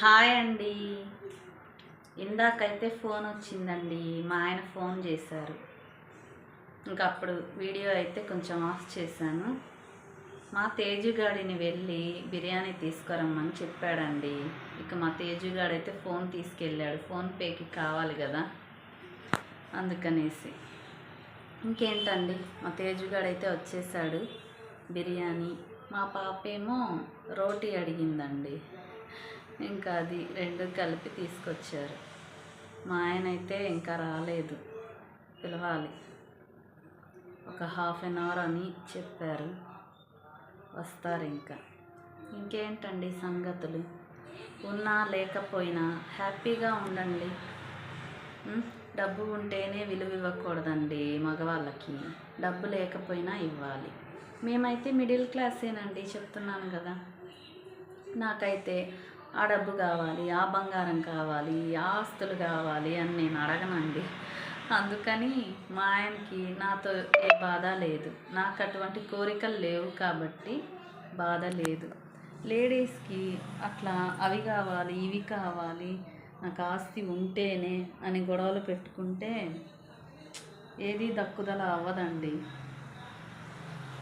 Hi అండి. ఇందాకైతే phone వచ్చిందండి. మా ఆయన ఫోన్ చేశారు. ఇంకా అప్పుడు వీడియో అయితే కొంచెం ఆఫ్ చేశాను. మా తేజుగాడిని వెళ్ళి బిర్యానీ తీసుకురమ్మని చెప్పాడండి. ఇక మా తేజుగాడైతే అయితే ఫోన్ తీసుకెళ్ళాడు. ఫోన్ పేకి కావాలి కదా. అందుకనేసి. ఇంకేంటండి? మా తేజుగాడైతే వచ్చేసాడు బిర్యానీ. మా పాప ఏమో రోటీ అడిగిందండి. ఇంకా అది రెండు కలిపి తీసుకొచ్చారు. మా ఆయన అయితే ఇంకా రాలేదు. పిలవాలి. ఒక హాఫ్ అన్ అవర్ అని చెప్పారు. వస్తారు ఇంకా. ఇంకేంటండి సంగతులు? ఉన్నా లేకపోయినా హ్యాపీగా ఉండండి. డబ్బు ఉంటేనే విలువ ఇవ్వకూడదండి మగవాళ్ళకి. డబ్బు లేకపోయినా ఇవ్వాలి. మేమైతే మిడిల్ క్లాసేనండి చెప్తున్నాను కదా. నాకైతే ఆ డబ్బు కావాలి ఆ బంగారం కావాలి ఆ ఆస్తులు కావాలి అని నేను అడగనండి. అందుకని మా ఆయనకి నాతో ఏ బాధ లేదు. నాకు అటువంటి కోరికలు లేవు కాబట్టి బాధ లేదు. లేడీస్కి అట్లా అవి కావాలి ఇవి కావాలి నాకు ఆస్తి ఉంటేనే అని గొడవలు పెట్టుకుంటే ఏది దక్కుదల అవ్వదండి.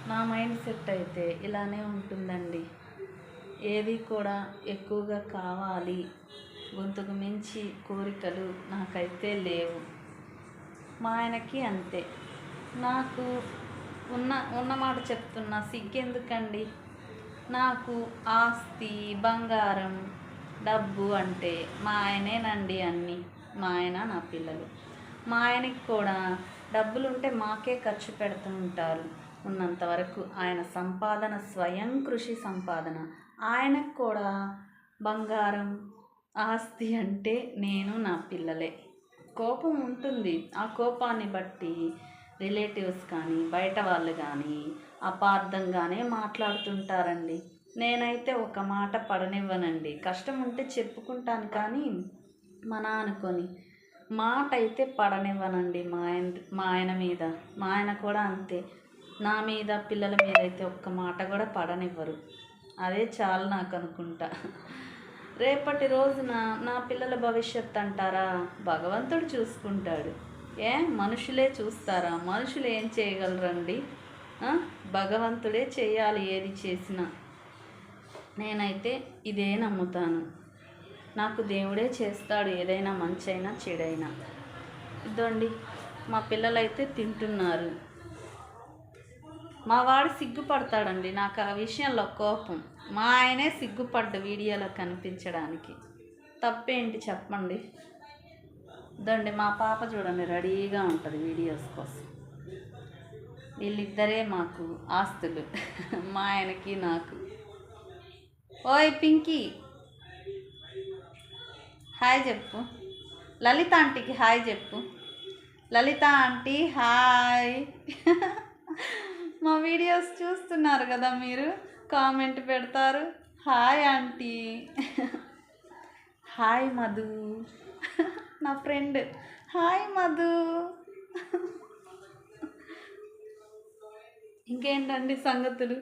నా మైండ్ సెట్ అయితే ఇలానే ఉంటుందండి. ఏది కూడా ఎక్కువగా కావాలి. గొంతుకు మించి కోరికలు నాకైతే లేవు. మా ఆయనకి అంతే. నాకు ఉన్న ఉన్న మాట చెప్తున్నా సిగ్గెందుకండి? నాకు ఆస్తి బంగారం డబ్బు అంటే మా ఆయనేనండి అన్నీ. మా ఆయన నా పిల్లలు. మా ఆయనకి కూడా డబ్బులు ఉంటే మాకే ఖర్చు పెడుతూ ఉంటారు. ఉన్నంత వరకు ఆయన సంపాదన స్వయం కృషి సంపాదన. ఆయనకు కూడా బంగారం ఆస్తి అంటే నేను నా పిల్లలే. కోపం ఉంటుంది. ఆ కోపాన్ని బట్టి రిలేటివ్స్ కానీ బయట వాళ్ళు కానీ అపార్థంగానే మాట్లాడుతుంటారండి. నేనైతే ఒక మాట పడనివ్వనండి. కష్టం ఉంటే చెప్పుకుంటాను కానీ మన అనుకొని మాట అయితే పడనివ్వనండి మా ఆయన మా ఆయన మీద. మా ఆయన కూడా అంతే. నా మీద పిల్లల మీద అయితే ఒక్క మాట కూడా పడనివ్వరు. అదే చాలు నాకు అనుకుంటా రేపటి రోజున నా పిల్లల భవిష్యత్ అంటారా? భగవంతుడు చూసుకుంటాడు. ఏ? మనుషులే చూస్తారా? మనుషులు ఏం చేయగలరండి? భగవంతుడే చేయాలి ఏది చేసినా. నేనైతే ఇదే నమ్ముతాను. నాకు దేవుడే చేస్తాడు ఏదైనా మంచైనా చెడైనా. ఇదండి మా పిల్లలైతే తింటున్నారు. మా వాడు సిగ్గుపడతాడండి. నాకు ఆ విషయంలో కోపం. మా ఆయనే సిగ్గుపడ్డ వీడియోలో కనిపించడానికి. తప్పేంటి చెప్పండి? దండి మా పాప చూడండి రెడీగా ఉంటుంది వీడియోస్ కోసం. వీళ్ళిద్దరే మాకు ఆస్తులు. మా ఆయనకి నాకు. ఓయ్ పింకీ! హాయ్ చెప్పు. లలిత ఆంటీకి హాయ్ చెప్పు. లలిత ఆంటీ హాయ్. వీడియోస్ చూస్తున్నారు కదా మీరు? కామెంట్ పెడతారు. Hi aunty. హాయ్ మధు. నా ఫ్రెండ్. హాయ్ మధు. ఇంకేంటండి సంగతులు?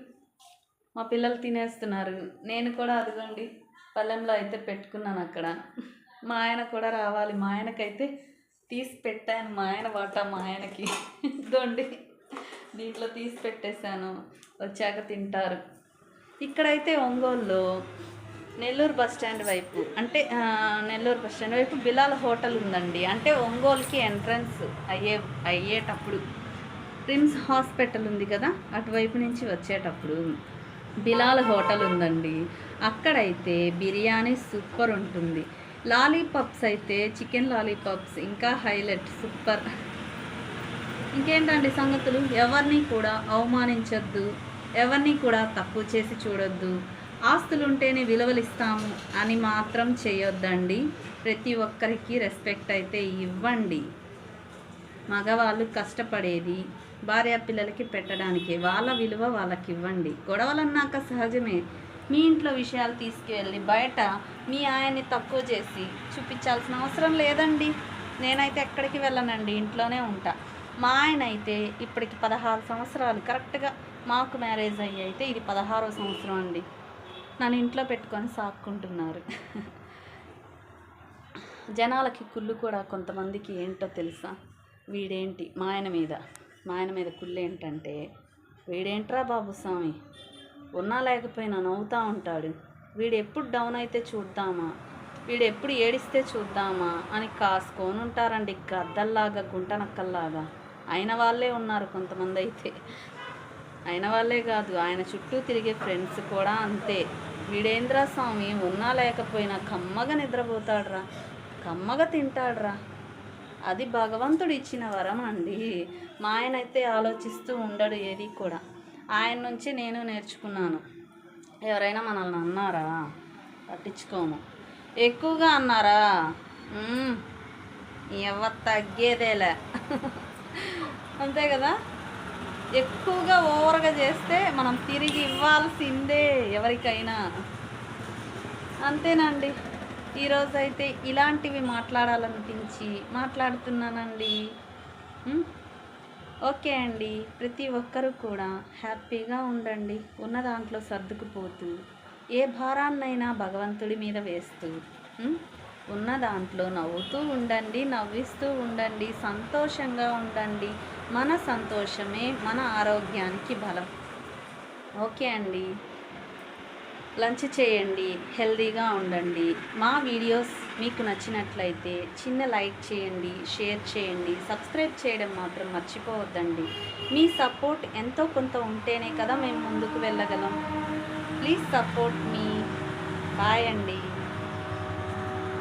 మా పిల్లలు తినేస్తున్నారు. నేను కూడా అదిగోండి పల్లెంలో అయితే పెట్టుకున్నాను అక్కడ. మా ఆయన కూడా రావాలి. మా ఆయనకైతే తీసి పెట్టాను. మా ఆయన వాటా మా ఆయనకి. దొండి దీంట్లో తీసి పెట్టేశాను. వచ్చాక తింటారు. ఇక్కడైతే ఒంగోలులో నెల్లూరు బస్ స్టాండ్ వైపు అంటే నెల్లూరు బస్ స్టాండ్ వైపు బిలాల్ హోటల్ ఉందండి. అంటే ఒంగోలుకి ఎంట్రన్స్ అయ్యే అయ్యేటప్పుడు రిమ్స్ హాస్పిటల్ ఉంది కదా అటువైపు నుంచి వచ్చేటప్పుడు బిలాల్ హోటల్ ఉందండి. అక్కడైతే బిర్యానీ సూపర్ ఉంటుంది. లాలీపాప్స్ అయితే చికెన్ లాలీపాప్స్ ఇంకా హైలైట్ సూపర్. ఇంకేంటండి సంగతులు? ఎవరిని కూడా అవమానించొద్దు. ఎవరిని కూడా తక్కువ చేసి చూడొద్దు. ఆస్తులుంటేనే విలువలిస్తాము అని మాత్రం చేయొద్దండి. ప్రతి ఒక్కరికి రెస్పెక్ట్ అయితే ఇవ్వండి. మగవాళ్ళు కష్టపడేది భార్య పిల్లలకి పెట్టడానికి. వాళ్ళ విలువ వాళ్ళకి ఇవ్వండి గొడవలు అన్నాక సహజమే. మీ ఇంట్లో విషయాలు తీసుకువెళ్ళి బయట మీ ఆయన్ని తక్కువ చేసి చూపించాల్సిన అవసరం లేదండి. నేనైతే ఎక్కడికి వెళ్ళనండి. ఇంట్లోనే ఉంటా. మా ఆయన అయితే ఇప్పటికి పదహారు సంవత్సరాలు కరెక్ట్గా మాకు మ్యారేజ్ అయ్యి అయితే ఇది పదహారో సంవత్సరం అండి. నన్ను ఇంట్లో పెట్టుకొని సాక్కుంటున్నారు. జనాలకి కుళ్ళు కూడా కొంతమందికి ఏంటో తెలుసా? వీడేంటి? మా ఆయన మీద. మా ఆయన మీద కుళ్ళు ఏంటంటే వీడేంట్రా బాబు స్వామి? ఉన్నా లేకపోయినా నవ్వుతూ ఉంటాడు. వీడు ఎప్పుడు డౌన్ అయితే చూద్దామా? వీడు ఎప్పుడు ఏడిస్తే చూద్దామా? అని కాసుకొని ఉంటారండి గద్దల్లాగా గుంటనక్కల్లాగా. అయిన వాళ్ళే ఉన్నారు కొంతమంది అయితే అయిన వాళ్ళే కాదు ఆయన చుట్టూ తిరిగే ఫ్రెండ్స్ కూడా అంతే. వీడేంద్ర స్వామి? ఉన్నా లేకపోయినా కమ్మగా నిద్రపోతాడురా. కమ్మగా తింటాడురా. అది భగవంతుడు ఇచ్చిన వరం అండి. మా ఆయన అయితే ఆలోచిస్తూ ఉండడు ఏది కూడా. ఆయన నుంచి నేను నేర్చుకున్నాను. ఎవరైనా మనల్ని అన్నారా? పట్టించుకోము ఎక్కువగా అన్నారా? ఎవ తగ్గేదేలే. అంతే కదా? ఎక్కువగా ఓవర్గా చేస్తే మనం తిరిగి ఇవ్వాల్సిందే ఎవరికైనా. అంతేనండి. ఈరోజు అయితే ఇలాంటివి మాట్లాడాలనిపించి మాట్లాడుతున్నానండి. ఓకే అండి. ప్రతి ఒక్కరూ కూడా హ్యాపీగా ఉండండి. ఉన్న దాంట్లో సర్దుకుపోతూ ఏ భారాన్నైనా భగవంతుడి మీద వేస్తూ. ఉన్న దాంట్లో నవ్వుతూ ఉండండి నవ్విస్తూ ఉండండి సంతోషంగా ఉండండి. మన సంతోషమే మన ఆరోగ్యానికి బలం. ఓకే అండి. లంచ్ చేయండి హెల్దీగా ఉండండి. మా వీడియోస్ మీకు నచ్చినట్లయితే చిన్న లైక్ చేయండి షేర్ చేయండి సబ్స్క్రైబ్ చేయడం మాత్రం మర్చిపోవద్దండి. మీ సపోర్ట్ ఎంతో కొంత ఉంటేనే కదా మేము ముందుకు వెళ్ళగలం. Please support me. బాయ్ అండి.